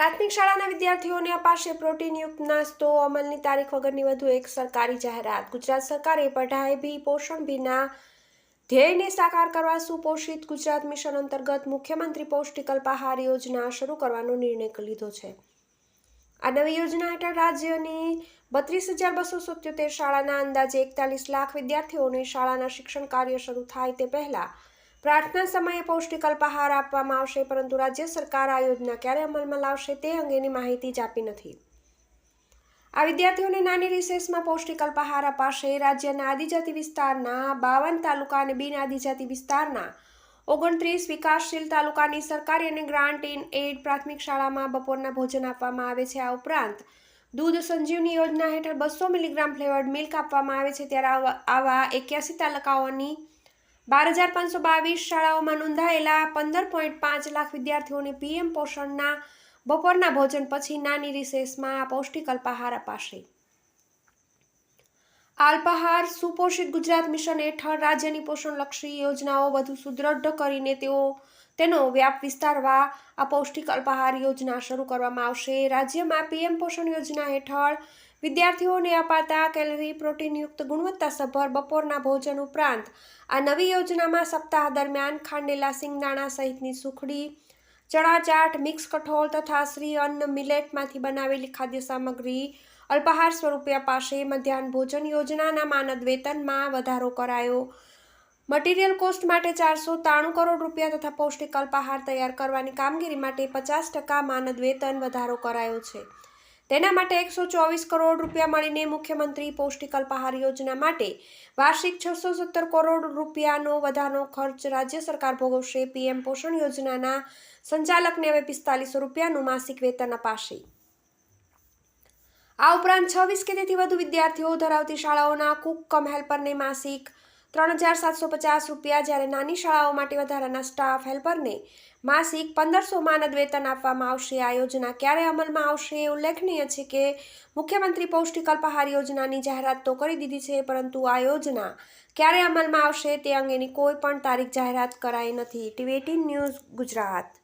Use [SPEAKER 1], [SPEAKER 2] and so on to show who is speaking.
[SPEAKER 1] પ્રાથમિક શાળાના વિદ્યાર્થીઓને અપાશે પ્રોટીનયુક્ત નાસ્તો. અમલની તારીખ વગરની વધુ એક સરકારી જાહેરાત. ગુજરાત સરકારે પઢાઈ ભી, પોષણ ભીના ધ્યેયને સાકાર કરવા સુપોષિત ગુજરાત મિશન અંતર્ગત મુખ્યમંત્રી પૌષ્ટિક અલ્પાહાર યોજના શરૂ કરવાનો નિર્ણય લીધો છે. આ નવી યોજના હેઠળ રાજ્યની બત્રીસ હજાર બસો સિત્યોતેર શાળાના અંદાજે એકતાલીસ લાખ વિદ્યાર્થીઓને શાળાના શિક્ષણ કાર્ય શરૂ થાય તે પહેલા પ્રાર્થના સમયે પૌષ્ટિક અલ્પાહાર આપવામાં આવશે, પરંતુ રાજ્ય સરકાર આ યોજના ક્યારે અમલમાં લાવશે તે અંગેની માહિતી જ આપી નથી. આ વિદ્યાર્થીઓને નાની રિસેસમાં પૌષ્ટિક અલ્પાહાર અપાશે. રાજ્યના આદિજાતિ વિસ્તારના બાવન તાલુકા અને બિન આદિજાતિ વિસ્તારના ઓગણત્રીસ વિકાસશીલ તાલુકાની સરકારી અને ગ્રાન્ટ ઇન એડ પ્રાથમિક શાળામાં બપોરના ભોજન આપવામાં આવે છે. આ ઉપરાંત દૂધ સંજીવની યોજના હેઠળ બસો મિલીગ્રામ ફ્લેવર્ડ મિલ્ક આપવામાં આવે છે. ત્યારે આવા એક્યાસી તાલુકાઓની બાર હજાર પાંચસો બાવીસ શાળાઓમાં નોંધાયેલા પંદર પોઈન્ટ પાંચ લાખ વિદ્યાર્થીઓને પીએમ પોષણના બપોરના ભોજન પછી નાની રિસેસમાં પૌષ્ટિક અલ્પાહાર અપાશે. અલ્પાહાર સુપોષિત ગુજરાત મિશન હેઠળ રાજ્યની પોષણલક્ષી યોજનાઓ વધુ સુદૃઢ કરીને તેઓ તેનો વ્યાપ વિસ્તારવા આ પૌષ્ટિક અલ્પાહાર યોજના શરૂ કરવામાં આવશે. રાજ્યમાં પીએમ પોષણ યોજના હેઠળ વિદ્યાર્થીઓને અપાતા કેલરી પ્રોટીનયુક્ત ગુણવત્તાસભર બપોરના ભોજન ઉપરાંત આ નવી યોજનામાં સપ્તાહ દરમિયાન ખાંડેલા સિંગદાણા સહિતની સુખડી ચણા ચાટ મિક્સ કઠોળ તથા શ્રી અન્ન મિલેટમાંથી બનાવેલી ખાદ્ય સામગ્રી, અલ્પાહાર સ્વરૂપે અપાશે. મધ્યાહન ભોજન યોજનાના માનદ વેતનમાં વધારો કરાયો. મટીરિયલ કોસ્ટ માટે ચારસો ત્રાણું કરોડ રૂપિયા તથા પૌષ્ટિક અલ્પાહાર તૈયાર કરવાની કામગીરી માટે પચાસ ટકા માનદ વેતન વધારો કરાયો છે. તેના માટે એકસો ચોવીસ કરોડ રૂપિયા મળીને મુખ્યમંત્રી પૌષ્ટિક અલ્પાહાર યોજના માટે વાર્ષિક છસો સત્તર કરોડ રૂપિયાનો વધારાનો ખર્ચ રાજ્ય સરકાર ભોગવશે. પીએમ પોષણ યોજનાના સંચાલકને હવે પિસ્તાલીસો રૂપિયાનું માસિક વેતન અપાશે. આ ઉપરાંત છવ્વીસ કે તેથી વધુ વિદ્યાર્થીઓ ધરાવતી શાળાઓના કુક કમ હેલ્પરને માસિક ત્રણ હજાર સાતસો પચાસ રૂપિયા જ્યારે નાની શાળાઓ માટે વધારાના સ્ટાફ હેલ્પરને માસિક પંદરસો માનદ વેતન આપવામાં આવશે. આ યોજના ક્યારે અમલમાં આવશે એ ઉલ્લેખનીય છે કે મુખ્યમંત્રી પૌષ્ટિક અલ્પાહાર યોજનાની જાહેરાત તો કરી દીધી છે, પરંતુ આ યોજના ક્યારે અમલમાં આવશે તે અંગેની કોઈ પણ તારીખ જાહેરાત કરાઈ નથી. TV eighteen news Gujarat.